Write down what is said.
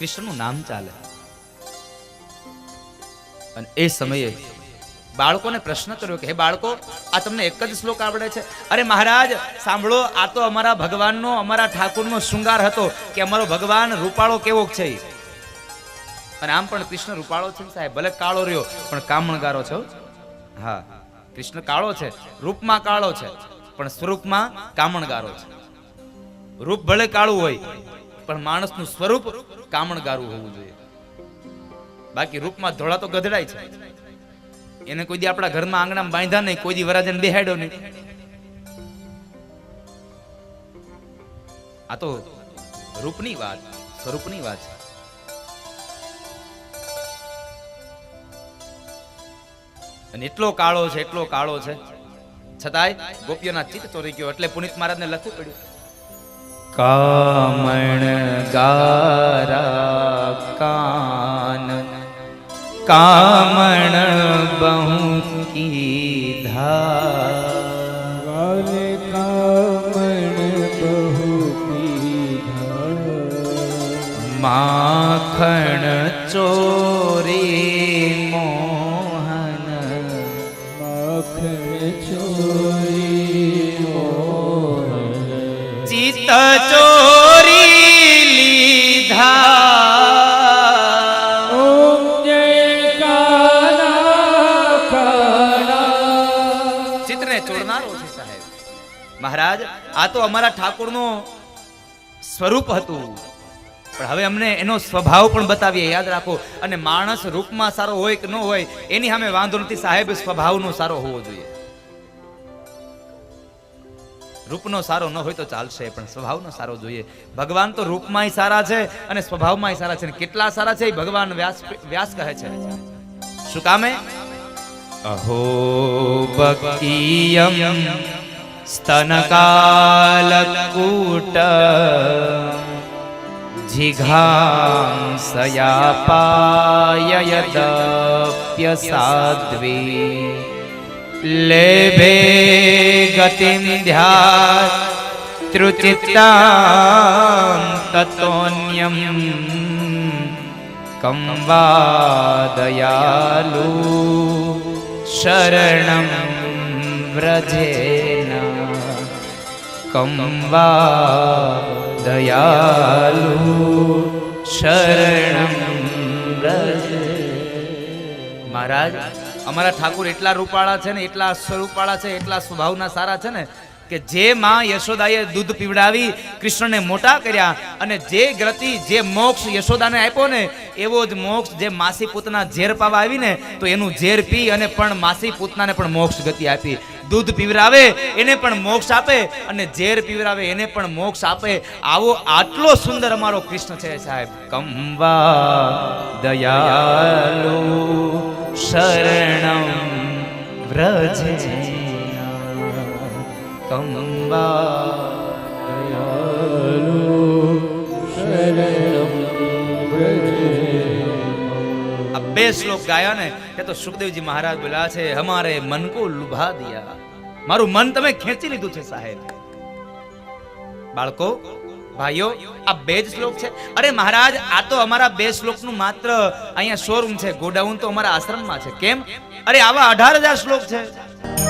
કૃષ્ણનું નામ ચાલે. અને એ સમયે બાળકોને પ્રશ્ન કર્યો કે, હે બાળકો, આ તમને એક જ શ્લોક આવડે છે? અરે મહારાજ, સાંભળો, આ તો અમારા ભગવાનનો, અમારા ઠાકુરનો શૃંગાર હતો કે અમારો ભગવાન રૂપાળો કેવો છે અને આમ પણ કૃષ્ણ રૂપાળો છે સાહેબ, ભલે કાળો રહ્યો, પણ કામણગારો છે હો. કૃષ્ણ કાળો છે, રૂપમાં કાળો છે, પણ સ્વરૂપમાં કામણગારો છે. રૂપ ભલે કાળું હોય પણ માણસનું સ્વરૂપ કામણગારું હોવું જોઈએ. બાકી રૂપમાં ધોળા તો ગધડાય છે. એને કોઈ દી આપણા ઘરમાં આંગણામાં બાંધ્યા નહીં, કોઈ દી વરાજન બેહાડ્યો નહીં. આ તો રૂપની વાત, સ્વરૂપની વાત છે. અને એટલો કાળો છે, એટલો કાળો છે. છતાંય ગોપીઓના ચિત્ત ચોરી ગયો, એટલે પુનિત મહારાજને લખવું પડ્યું. કામણ ગારા કાન કામણ બહુ કીધા કામણ બહુ પીધા માખણ ચોરી ચિત્ત ચોરી લીધા. ચિત્રને ચોરનારો છે સાહેબ. મહારાજ આ તો અમારા ઠાકોરનું સ્વરૂપ હતું. પણ હવે અમને એનો સ્વભાવ પણ બતાવીએ યાદ રાખો. અને માણસ રૂપમાં સારો હોય કે ન હોય એની સામે વાંધો નથી સાહેબ સ્વભાવનો સારો હોવો જોઈએ. રૂપનો સારો ન હોય તો ચાલશે, પણ સ્વભાવનો સારો જોઈએ. ભગવાન તો રૂપમાંય સારા છે અને સ્વભાવમાંય સારા છે. કેટલા સારા છે એ ભગવાન વ્યાસ વ્યાસ કહે છે. શું કામે અહો બકીયમ સ્તનકાલકૂટ જિઘાંસયા પાયયદપ્ય સાધ્વી લેભે ગતિમ ધ્યાત ત્રુચિત્તાં તતોન્યમ કં વા દયાલુ શરણં વ્રજેન કં વા દયાલુ શરણં વ્રજે મહારાજ અમારા ઠાકુર એટલા રૂપાળા છે ને, એટલા સ્વરૂપાળા છે, એટલા સ્વભાવના સારા છે ને, કે જે માં યશોદાએ દૂધ પીવડાવી કૃષ્ણને મોટા કર્યા અને જે ગ્રતિ, જે મોક્ષ યશોદાને આપ્યો ને, એવો જ મોક્ષ જે માસી પૂતના ઝેર પાવા આવી ને તો એનું ઝેર પી અને પણ માસી પૂતનાને પણ મોક્ષ ગતિ આપી. દૂધ પીવરાવે એને પણ મોક્ષ આપે અને ઝેર પીવરાવે એને પણ મોક્ષ આપે. આવો આટલો સુંદર અમારો કૃષ્ણ છે સાહેબ. કંવા દયાલુ શરણમ વ્રજ બે શ્લોક ગાયો ને કે તો સુખદેવજી મહારાજ બોલ્યા છે હમારે મન કો લુભા દિયા મારું મન તમે ખેંચી લીધું છે સાહેબ બાળકો ભાઈઓ, આ બે જ શ્લોક છે. અરે મહારાજ, આ તો અમારા બે શ્લોકનું માત્ર અહીંયા શોરૂમ છે. ગોડાઉન તો અમારા આશ્રમમાં છે. કેમ? અરે આવા અઢાર હજાર શ્લોક છે.